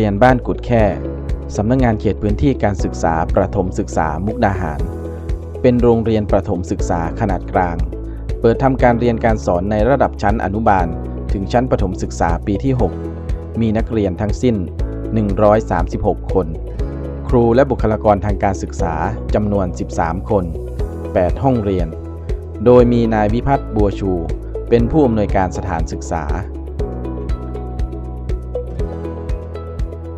รียนบ้านกุดแค่สำนักงงานเขตพื้นที่การศึกษาประถมศึกษามุกดาหาร เป็นโรงเรียนประถมศึกษาขนาดกลาง เปิดทำการเรียนการสอนในระดับชั้นอนุบาล ถึงชั้นประถมศึกษาปีที่ 6 มีนักเรียนทั้งสิ้น 136 คน ครูและบุคลากรทางการศึกษาจำนวน 13 คน 8 ห้องเรียน โดยมีนายวิพัฒน์บัวชู เป็นผู้อำนวยการสถานศึกษา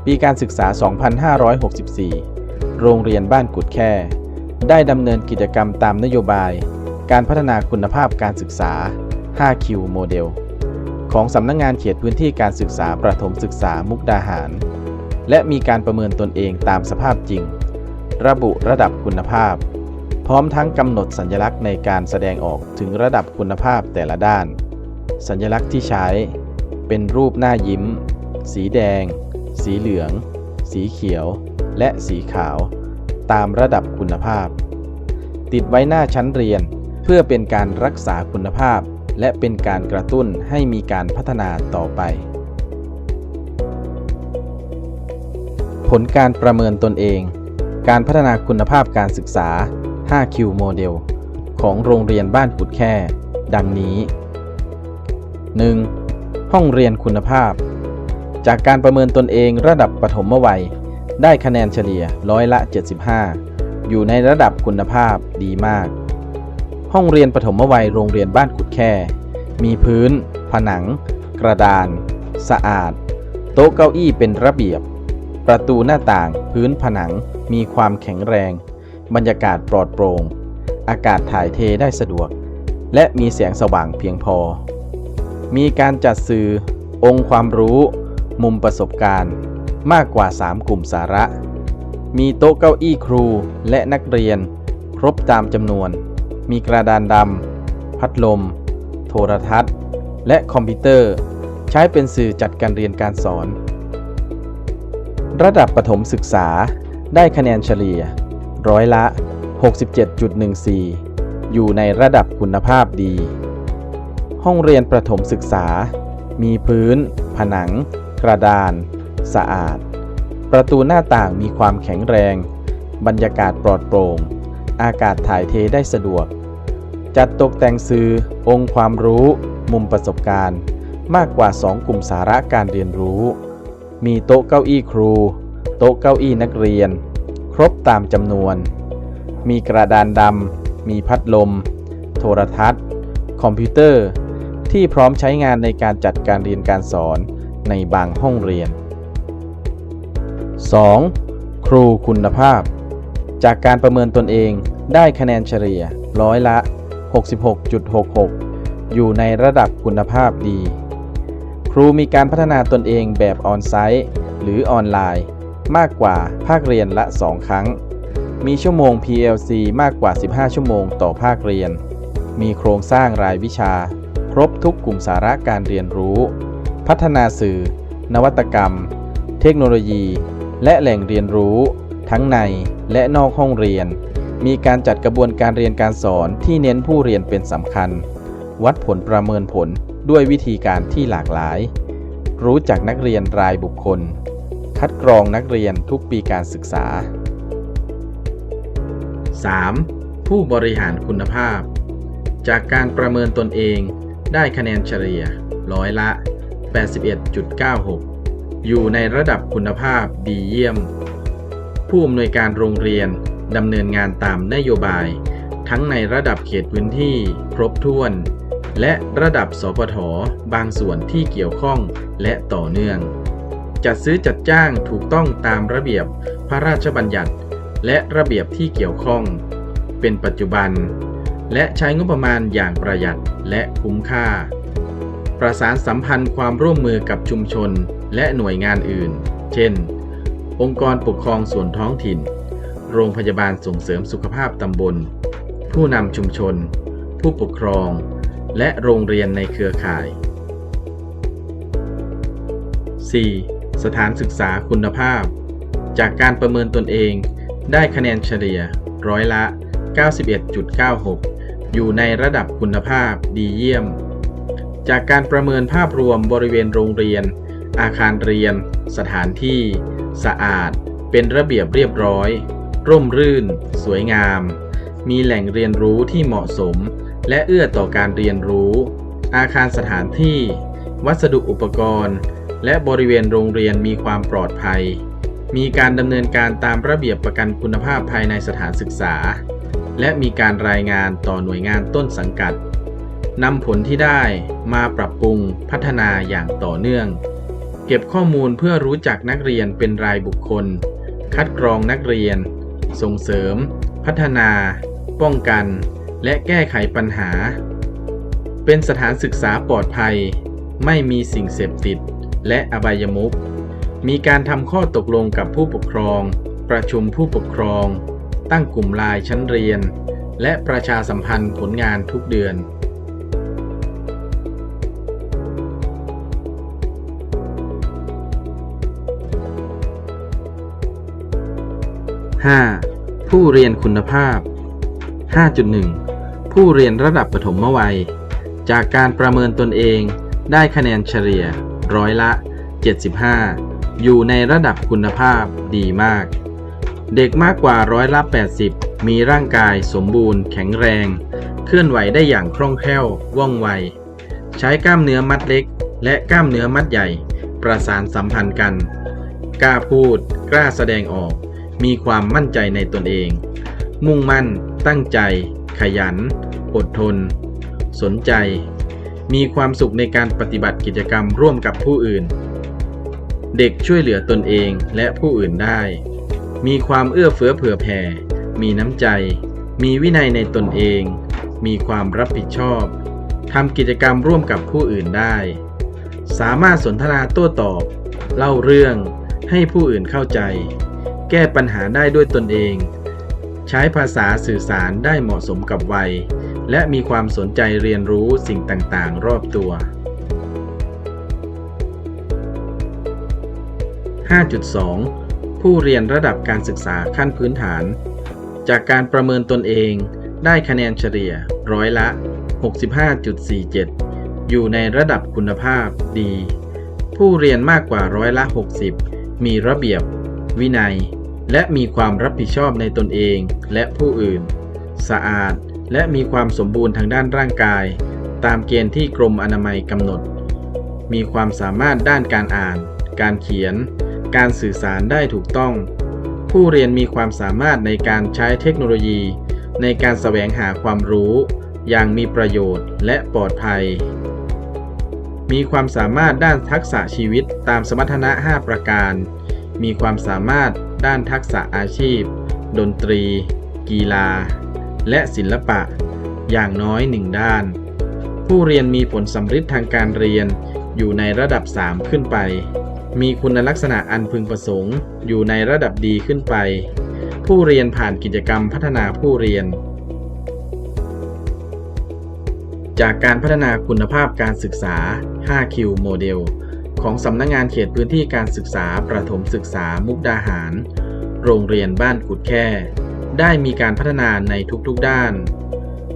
ปีการศึกษา 2564 โรงเรียนบ้านกุดแค่ ได้ดำเนินกิจกรรมตามนโยบาย การพัฒนาคุณภาพการศึกษา 5Q โมเดล ของสำนักงงานเขตพื้นที่การศึกษาประถมศึกษามุกดาหาร และมีการประเมินตนเองตามสภาพจริง ระบุระดับคุณภาพ พร้อมทั้งกำหนดสัญลักษณ์ในการแสดงออกถึงระดับคุณภาพแต่ละด้าน สัญลักษณ์ที่ใช้ เป็นรูปหน้ายิ้ม สีแดง สีเหลือง สีเขียว และสีขาว ตามระดับคุณภาพ ติดไว้หน้าชั้นเรียน เพื่อเป็นการรักษาคุณภาพ และเป็นการกระตุ้นให้มีการพัฒนาต่อไป ผลการประเมินตนเอง การพัฒนาคุณภาพการศึกษา 5Q โมเดลของโรงเรียนบ้านกุดแค่ ดังนี้ 1. ห้องเรียนคุณภาพ จากการประเมินตนเองระดับปฐมวัย ได้คะแนนเฉลี่ยร้อยละ 75 อยู่ในระดับคุณภาพดีมาก ห้องเรียนปฐมวัยโรงเรียนบ้านกุดแค่ มีพื้น ผนัง กระดาน สะอาด โต๊ะเก้าอี้เป็นระเบียบ ประตูหน้าต่าง พื้นผนัง มีความแข็งแรง บรรยากาศปลอดโปร่ง อากาศถ่ายเทได้สะดวก และมีแสงสว่างเพียงพอ มีการจัดสื่อ องค์ความรู้ มุมประสบการณ์ มากกว่า 3 กลุ่มสาระ มีโต๊ะเก้าอี้ครูและนักเรียน ครบตามจำนวน มีกระดานดำ พัดลม โทรทัศน์ และคอมพิวเตอร์ ใช้เป็นสื่อจัดการเรียนการสอน ระดับประถมศึกษาได้คะแนนเฉลี่ย ร้อยละ 67.14 อยู่ในระดับคุณภาพดี ห้องเรียนประถมศึกษา มีพื้น ผนัง กระดาน สะอาด ประตูหน้าต่างมีความแข็งแรง บรรยากาศปลอดโปร่ง อากาศถ่ายเทได้สะดวก จัดตกแต่งสื่อ องค์ความรู้ มุมประสบการณ์ มากกว่า 2 กลุ่มสาระการเรียนรู้ มีโต๊ะเก้าอี้ครู โต๊ะเก้าอี้นักเรียน ครบตามจำนวน มีกระดานดำ มีพัดลม โทรทัศน์ คอมพิวเตอร์ที่พร้อมใช้งานในการจัดการเรียนการสอน ในบางห้องเรียน 2. ครูคุณภาพ จากการประเมินตนเองได้คะแนนเฉลี่ยร้อยละ 66.66 อยู่ในระดับคุณภาพดี ครูมีการพัฒนาตนเองแบบออนไซต์หรือออนไลน์ มากกว่าภาคเรียนละ 2 ครั้ง มีชั่วโมง PLC มากกว่า 15 ชั่วโมงต่อภาคเรียน มีโครงสร้างรายวิชา ครบทุกกลุ่มสาระการเรียนรู้ พัฒนาสื่อ นวัตกรรม เทคโนโลยี และแหล่งเรียนรู้ ทั้งในและนอกห้องเรียน มีการจัดกระบวนการเรียนการสอนที่เน้นผู้เรียนเป็นสำคัญ วัดผลประเมินผลด้วยวิธีการที่หลากหลาย รู้จักนักเรียนรายบุคคล คัดกรองนักเรียนทุกปีการศึกษา 3. ผู้บริหารคุณภาพ จากการประเมินตนเองได้คะแนนเฉลี่ยร้อยละ 81.96 อยู่ในระดับคุณภาพดีเยี่ยม ผู้อำนวยการโรงเรียนดำเนินงานตามนโยบาย ทั้งในระดับเขตพื้นที่ครบถ้วน และระดับสปทบางส่วนที่เกี่ยวข้องและต่อเนื่อง จัดซื้อจัดจ้างถูกต้องตามระเบียบพระราชบัญญัติ และระเบียบที่เกี่ยวข้อง เป็นปัจจุบัน และใช้งบประมาณอย่างประหยัดและคุ้มค่า ประสานสัมพันธ์ความร่วมมือกับชุมชนและหน่วยงานอื่น เช่น องค์กรปกครองส่วนท้องถิ่น โรงพยาบาลส่งเสริมสุขภาพตำบล ผู้นำชุมชน ผู้ปกครอง และโรงเรียนในเครือข่าย 4. สถานศึกษาคุณภาพ จากการประเมินตนเองได้คะแนนเฉลี่ยร้อยละ 91.96 อยู่ในระดับคุณภาพดีเยี่ยม จากการประเมินภาพรวมบริเวณโรงเรียน อาคารเรียน สถานที่ สะอาด เป็นระเบียบเรียบร้อย ร่มรื่น สวยงาม มีแหล่งเรียนรู้ที่เหมาะสม และเอื้อต่อการเรียนรู้ อาคารสถานที่ วัสดุอุปกรณ์ และบริเวณโรงเรียนมีความปลอดภัย มีการดำเนินการตามระเบียบประกันคุณภาพภายในสถานศึกษา และมีการรายงานต่อหน่วยงานต้นสังกัด นำผลที่ได้มาปรับปรุงพัฒนาอย่างต่อเนื่อง เก็บข้อมูลเพื่อรู้จักนักเรียนเป็นรายบุคคล คัดกรองนักเรียน ส่งเสริม พัฒนา ป้องกัน และแก้ไขปัญหา เป็นสถานศึกษาปลอดภัย ไม่มีสิ่งเสพติด และอบายมุขมีการทำข้อตกลงกับผู้ปกครอง ประชุมผู้ปกครอง ตั้งกลุ่มลน์ชั้นเรียน และประชาสัมพันธ์ผลงานทุกเดือน 5. ผู้เรียนคุณภาพ 5.1 ผู้เรียนระดับปฐมวัย จากการประเมินตนเองได้คะแนนเฉลี่ยร้อยละ 75 อยู่ในระดับคุณภาพดีมาก เด็กมากกว่าร้อยละ 80 มีร่างกายสมบูรณ์แข็งแรง เคลื่อนไหวได้อย่างคล่องแคล่วว่องไว ใช้กล้ามเนื้อมัดเล็ก และกล้ามเนื้อมัดใหญ่ ประสานสัมพันธ์กัน กล้าพูด กล้าแสดงออก มีความมั่นใจในตนเอง มุ่งมั่น ตั้งใจ ขยัน อดทน สนใจ มีความสุขในการปฏิบัติกิจกรรมร่วมกับผู้อื่น เด็กช่วยเหลือตนเองและผู้อื่นได้ มีความเอื้อเฟื้อเผื่อแผ่ มีน้ำใจ มีวินัยในตนเอง มีความรับผิดชอบทำกิจกรรมร่วมกับผู้อื่นได้ สามารถสนทนาโต้ตอบ เล่าเรื่องให้ผู้อื่นเข้าใจ แก้ปัญหาได้ด้วยตนเอง ใช้ภาษาสื่อสารได้เหมาะสมกับวัย และมีความสนใจเรียนรู้สิ่งต่างๆ รอบตัว 5.2 ผู้เรียนระดับการศึกษาขั้นพื้นฐาน จากการประเมินตนเองได้คะแนนเฉลี่ยร้อยละ 65.47 อยู่ในระดับคุณภาพดี ผู้เรียนมากกว่าร้อยละ 60 มีระเบียบ วินัย และมีความรับผิดชอบในตนเองและผู้อื่น สะอาดและมีความสมบูรณ์ทางด้านร่างกาย ตามเกณฑ์ที่กรมอนามัยกำหนด มีความสามารถด้านการอ่าน การเขียน การสื่อสารได้ถูกต้อง ผู้เรียนมีความสามารถในการใช้เทคโนโลยี ในการแสวงหาความรู้ อย่างมีประโยชน์และปลอดภัย มีความสามารถด้านทักษะชีวิตตามสมรรถนะ 5 ประการ มีความสามารถ ด้านทักษะอาชีพ ดนตรี กีฬา และศิลปะ อย่างน้อยหนึ่งด้าน ผู้เรียนมีผลสำฤทธิ์ทางการเรียนอยู่ในระดับ 3 ขึ้นไป มีคุณลักษณะอันพึงประสงค์ อยู่ในระดับดีขึ้นไป ผู้เรียนผ่านกิจกรรมพัฒนาผู้เรียน จากการพัฒนาคุณภาพการศึกษา 5Q โมเดล ของสำนักงงานเขตพื้นที่การศึกษาประถมศึกษามุกดาหาร โรงเรียนบ้านกุดแค่ ได้มีการพัฒนาในทุกๆด้าน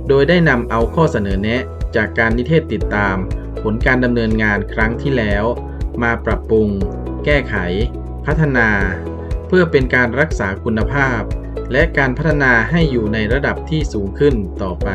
โดยได้นำเอาข้อเสนอแนะ จากการนิเทศติดตาม ผลการดำเนินงานครั้งที่แล้ว มาปรับปรุง แก้ไข พัฒนา เพื่อเป็นการรักษาคุณภาพ และการพัฒนาให้อยู่ในระดับที่สูงขึ้นต่อไป